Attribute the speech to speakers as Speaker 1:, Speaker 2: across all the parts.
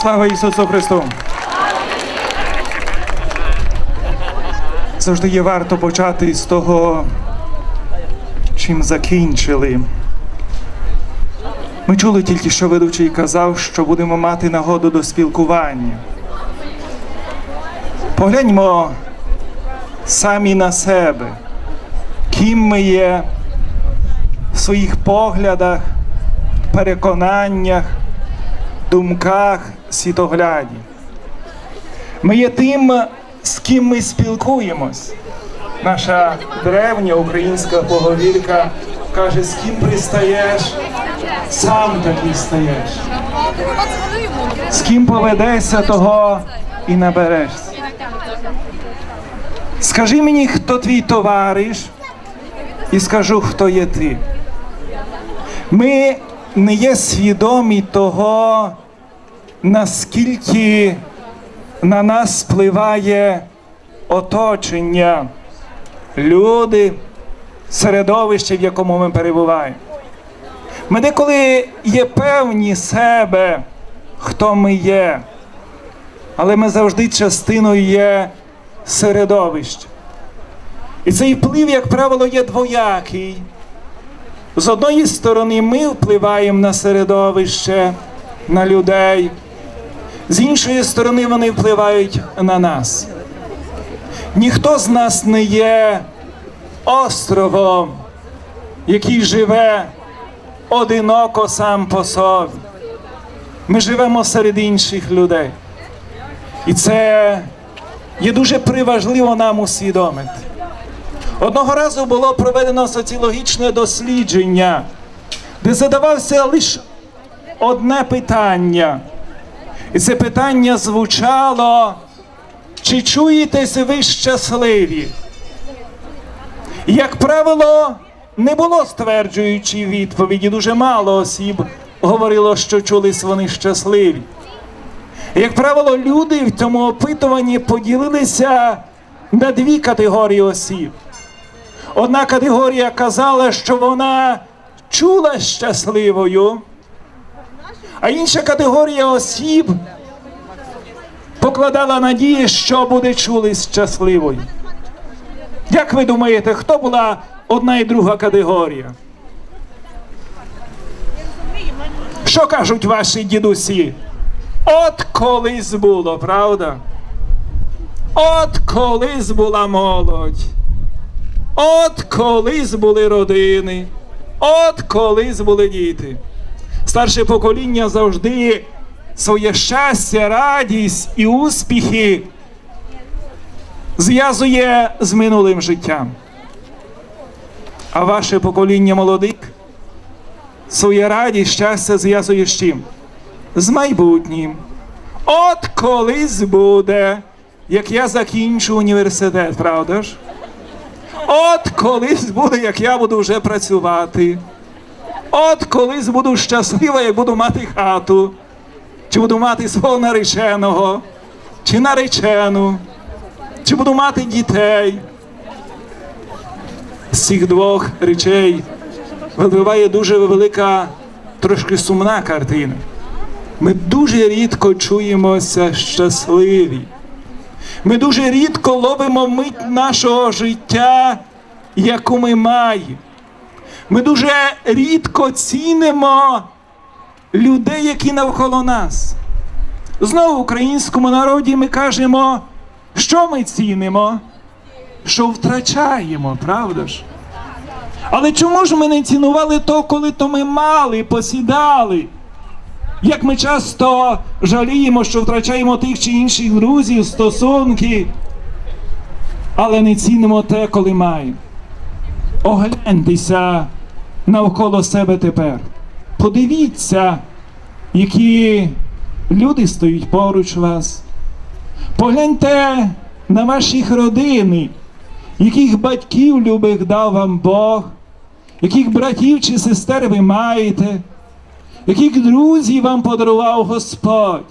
Speaker 1: Слава Ісусу Христу! Завжди є варто почати з того, чим закінчили. Ми чули тільки, що ведучий казав, що будемо мати нагоду до спілкування. Погляньмо самі на себе, ким ми є в своїх поглядах, переконаннях, думках, світогляді. Ми є тим, з ким ми спілкуємось. Наша древня українська поговірка каже, з ким пристаєш, сам такий стаєш. З ким поведешся, того і наберешся. Скажи мені, хто твій товариш, і скажу, хто є ти. Ми не є свідомі того, наскільки на нас впливає оточення, люди, середовище, в якому ми перебуваємо. Ми деколи є певні себе, хто ми є, але ми завжди частиною є середовища. І цей вплив, як правило, є двоякий. З одної сторони, ми впливаємо на середовище, на людей, з іншої сторони, вони впливають на нас. Ніхто з нас не є островом, який живе одиноко сам по собі. Ми живемо серед інших людей. І це є дуже приважливо нам усвідомити. Одного разу було проведено соціологічне дослідження, де задавався лише одне питання. І це питання звучало, чи чуєтесь ви щасливі? Як правило, не було стверджуючої відповіді. Дуже мало осіб говорило, що чулись вони щасливі. Як правило, люди в цьому опитуванні поділилися на дві категорії осіб. Одна категорія казала, що вона чула щасливою, а інша категорія осіб покладала надії, що буде чули щасливою. Як ви думаєте, хто була одна і друга категорія? Що кажуть ваші дідусі? От колись було, правда? От колись була молодь. От колись були родини, от колись були діти. Старше покоління завжди своє щастя, радість і успіхи зв'язує з минулим життям. А ваше покоління молодих своє радість, щастя зв'язує з чим? З майбутнім. От колись буде, як я закінчу університет, правда ж? От колись буде, як я буду вже працювати. От колись буду щаслива, як буду мати хату, чи буду мати свого нареченого, чи наречену, чи буду мати дітей. З цих двох речей випливає дуже велика, трошки сумна картина. Ми дуже рідко чуємося щасливі. Ми дуже рідко ловимо мить нашого життя, яку ми маємо. Ми дуже рідко цінимо людей, які навколо нас. Знову в українському народі ми кажемо, що ми цінимо, що втрачаємо, правда ж? Але чому ж ми не цінували то, коли то ми мали, посідали? Як ми часто жаліємо, що втрачаємо тих чи інших друзів, стосунки, але не цінимо те, коли маємо. Огляньтеся навколо себе тепер. Подивіться, які люди стоять поруч вас. Погляньте на ваших родини, яких батьків любих дав вам Бог, яких братів чи сестер ви маєте яких друзів вам подарував Господь,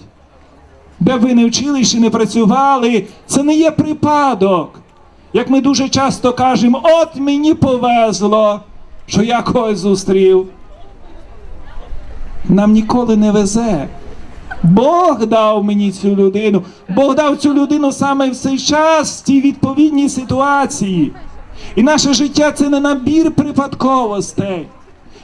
Speaker 1: де ви не вчили чи не працювали, це не є припадок. Як ми дуже часто кажемо, от мені повезло, що я когось зустрів. Нам ніколи не везе. Бог дав мені цю людину. Бог дав цю людину саме в цей час, в цій відповідній ситуації. І наше життя це не набір припадковостей.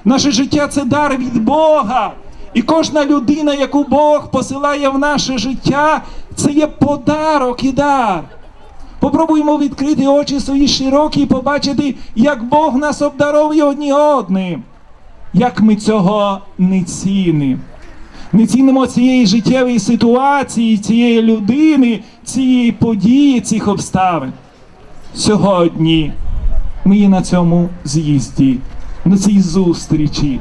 Speaker 1: Наше життя це дар від Бога. І кожна людина, яку Бог посилає в наше життя, це є подарок і дар. Попробуємо відкрити очі свої широкі і побачити, як Бог нас обдаровує одні одним, як ми цього не цінимо. Не цінимо цієї життєвої ситуації, цієї людини, цієї події, цих обставин. Сьогодні ми є на цьому з'їзді, на цій зустрічі.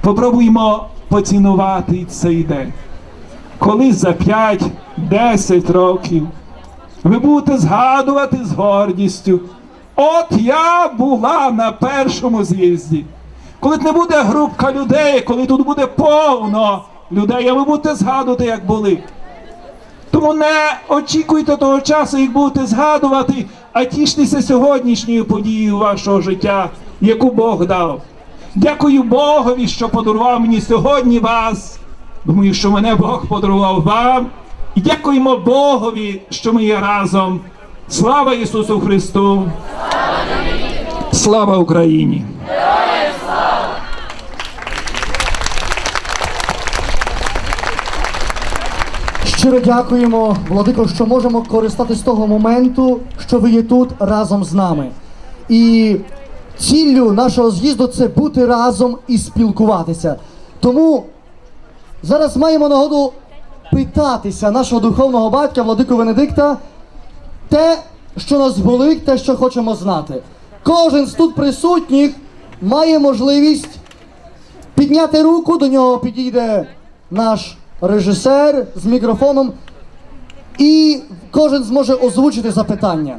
Speaker 1: Попробуємо поцінувати цей день. Колись за 5-10 років ви будете згадувати з гордістю. От я була на першому з'їзді. Коли не буде групка людей, коли тут буде повно людей, а ви будете згадувати, як були. Тому не очікуйте того часу, як будете згадувати, а тіштеся сьогоднішньою подією вашого життя, яку Бог дав. Дякую Богові, що подарував мені сьогодні вас. Думаю, що мене Бог подарував вам. І дякуємо Богові, що ми є разом. Слава Ісусу Христу! Слава Україні!
Speaker 2: Щиро дякуємо, Владико, що можемо користатись того моменту, що ви є тут разом з нами. І ціллю нашого з'їзду це бути разом і спілкуватися. Тому зараз маємо нагоду питатися нашого духовного батька Владику Венедикта те, що нас болить, те, що хочемо знати. Кожен з тут присутніх має можливість підняти руку, до нього підійде наш режисер з мікрофоном, і кожен зможе озвучити запитання.